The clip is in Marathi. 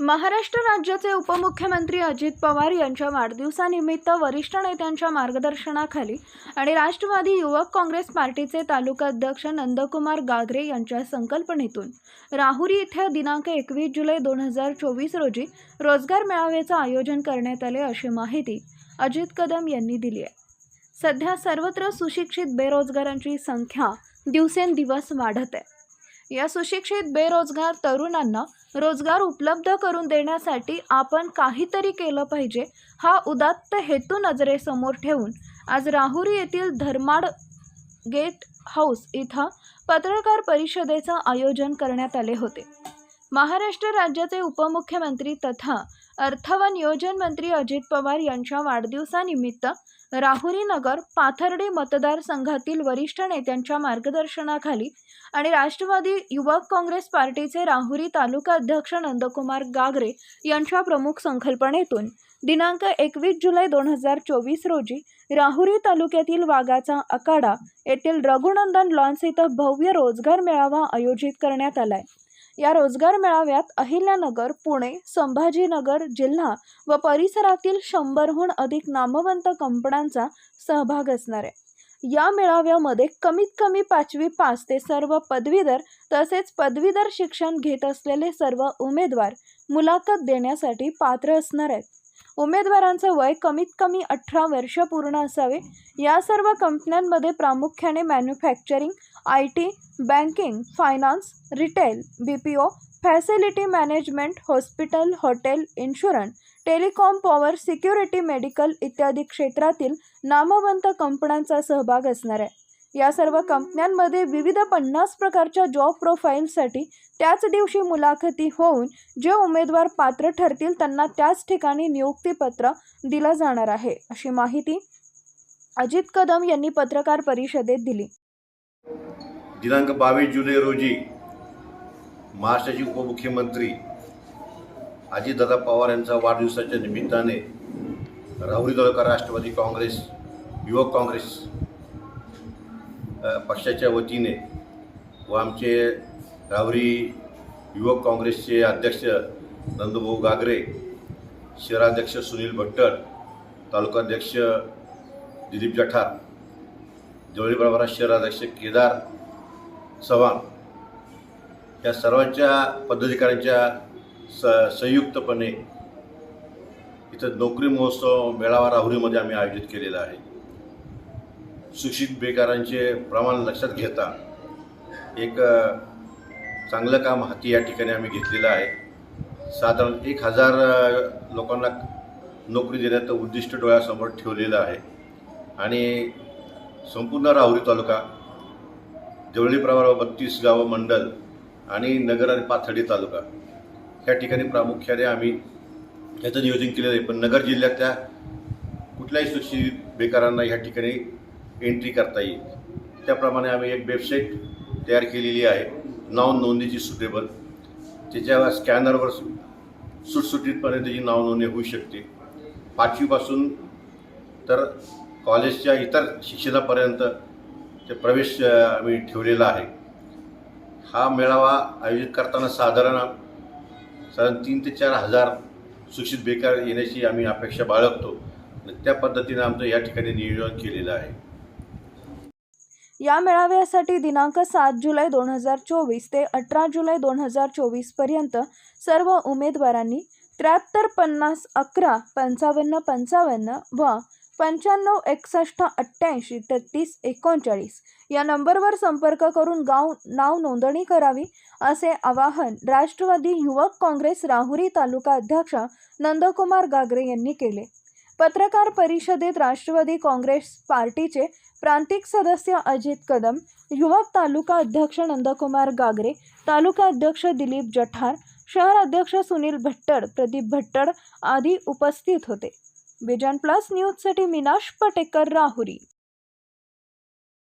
महाराष्ट्र राज्याचे उपमुख्यमंत्री अजित पवार यांच्या वाढदिवसानिमित्त वरिष्ठ नेत्यांच्या मार्गदर्शनाखाली आणि राष्ट्रवादी युवक काँग्रेस पार्टीचे तालुका अध्यक्ष नंदकुमार गागरे यांच्या संकल्पनेतून राहुरी इथे दिनांक एकवीस जुलै दोन हजार चोवीस रोजी रोजगार मेळाव्याचं आयोजन करण्यात आले अशी माहिती अजित कदम यांनी दिली आहे. सध्या सर्वत्र सुशिक्षित बेरोजगारांची संख्या दिवसेंदिवस वाढत आहे. या सुशिक्षित बेरोजगार तरुणांना रोजगार उपलब्ध करून देण्यासाठी आपण काहीतरी केलं पाहिजे हा उदात्त हेतू नजरेसमोर ठेवून. आज राहुरी येथील धर्माड गेट हाऊस इथं पत्रकार परिषदेचं आयोजन करण्यात आले होते. महाराष्ट्र राज्याचे उपमुख्यमंत्री तथा अर्थ व नियोजन मंत्री अजित पवार यांच्या वाढदिवसानिमित्त राहुरी नगर पाथर्डी मतदारसंघातील वरिष्ठ नेत्यांच्या मार्गदर्शनाखाली आणि राष्ट्रवादी युवक काँग्रेस पार्टीचे राहुरी तालुका अध्यक्ष नंदकुमार गागरे यांच्या प्रमुख संकल्पनेतून दिनांक एकवीस जुलै दोन हजार चोवीस रोजी राहुरी तालुक्यातील वाघाचा आखाडा येथील रघुनंदन लॉन्स इथं भव्य रोजगार मेळावा आयोजित करण्यात आलाय. या रोजगार मेळाव्यात अहिल्यानगर पुणे संभाजीनगर जिल्हा व परिसरातील शंभरहून अधिक नामवंत कंपन्यांचा सहभाग असणार आहे. या मेळाव्यामध्ये कमीत कमी पाचवी पास ते सर्व पदवीधर तसेच पदवीधर शिक्षण घेत असलेले सर्व उमेदवार मुलाखत देण्यासाठी पात्र असणार आहेत. उमेदवारांचं वय कमीत कमी अठरा वर्ष पूर्ण असावे. या सर्व कंपन्यांमध्ये प्रामुख्याने manufacturing I T banking finance retail B P O facility management hospital hotel insurance telecom power security medical इत्यादी क्षेत्रातील नामवंत कंपन्यांचा सहभाग असणार आहे. या सर्व कंपन्यांमध्ये विविध पन्नास प्रकारच्या जॉब प्रोफाईलसाठी त्याच दिवशी मुलाखती होऊन जे उमेदवार पात्र ठरतील त्यांना त्याच ठिकाणी नियुक्तीपत्र दिलं जाणार आहे अशी माहिती अजित कदम यांनी पत्रकार परिषदेत दिली. दिनांक बावीस जुलै रोजी महाराष्ट्राचे उपमुख्यमंत्री अजितदादा पवार यांचा वाढदिवसाच्या निमित्ताने राहुरी तालुका राष्ट्रवादी काँग्रेस युवक काँग्रेस पक्षाच्या वतीने व आमचे राहुरी युवक काँग्रेसचे अध्यक्ष नंदभाऊ गागरे शहराध्यक्ष सुनील भट्टर तालुकाध्यक्ष दिलीप जठार जवळी प्रभारा शहराध्यक्ष केदार चव्हाण या सर्वांच्या पदाधिकाऱ्यांच्या स संयुक्तपणे इथं नोकरी महोत्सव मेळावा राहुरीमध्ये आम्ही आयोजित केलेला आहे. सुशिक्षित बेकारांचे प्रमाण लक्षात घेता एक चांगलं काम हाती या ठिकाणी आम्ही घेतलेलं आहे. साधारण एक हजार लोकांना नोकरी देण्याचं उद्दिष्ट डोळ्यासमोर ठेवलेलं आहे. आणि संपूर्ण राहुरी तालुका जवळी प्रभाव बत्तीस गावं मंडल आणि नगर आणि पाथर्डी तालुका. ह्या ठिकाणी प्रामुख्याने आम्ही ह्याचं नियोजन केलेलं आहे. पण नगर जिल्ह्यातल्या कुठल्याही सुशिक्षित बेकारांना ह्या ठिकाणी एंट्री करता येईल. त्याप्रमाणे आम्ही एक वेबसाईट तयार केलेली आहे. नाव नोंदणीची सुटेबल. त्याच्या स्कॅनरवर सुटसुटीतपणे त्याची नाव नोंदणी होऊ शकते. पाचवीपासून तर कॉलेजच्या इतर शिक्षणापर्यंत ते प्रवेश आम्ही ठेवलेला आहे हा मेळावा आयोजित करताना साधारण साधारण तीन ते चार हजार सुशिक्षित बेकार येण्याची आम्ही अपेक्षा बाळगतो आणि त्या पद्धतीने आमचं या ठिकाणी नियोजन केलेलं आहे. या मेळाव्यासाठी दिनांक सात जुलै दोन हजार चोवीस ते अठरा जुलै दोन हजार चोवीसपर्यंत सर्व उमेदवारांनी त्र्याहत्तर पन्नास अकरा पंचावन्न पंचावन्न व पंच्याण्णव एकसष्ट अठ्ठ्याऐंशी तेहतीस एकोणचाळीस या नंबरवर संपर्क करून गाव नाव नोंदणी करावी असे आवाहन राष्ट्रवादी युवक काँग्रेस राहुरी तालुका अध्यक्ष नंदकुमार गागरे यांनी केले. पत्रकार परिषदेत राष्ट्रवादी काँग्रेस पार्टीचे प्रांतिक सदस्य अजित कदम युवक तालुका अध्यक्ष नंदकुमार गागरे तालुका अध्यक्ष दिलीप जठार शहर अध्यक्ष सुनील भट्टड प्रदीप भट्टड आदी उपस्थित होते. विजन प्लस न्यूजसाठी मीनाश पटेकर राहुरी.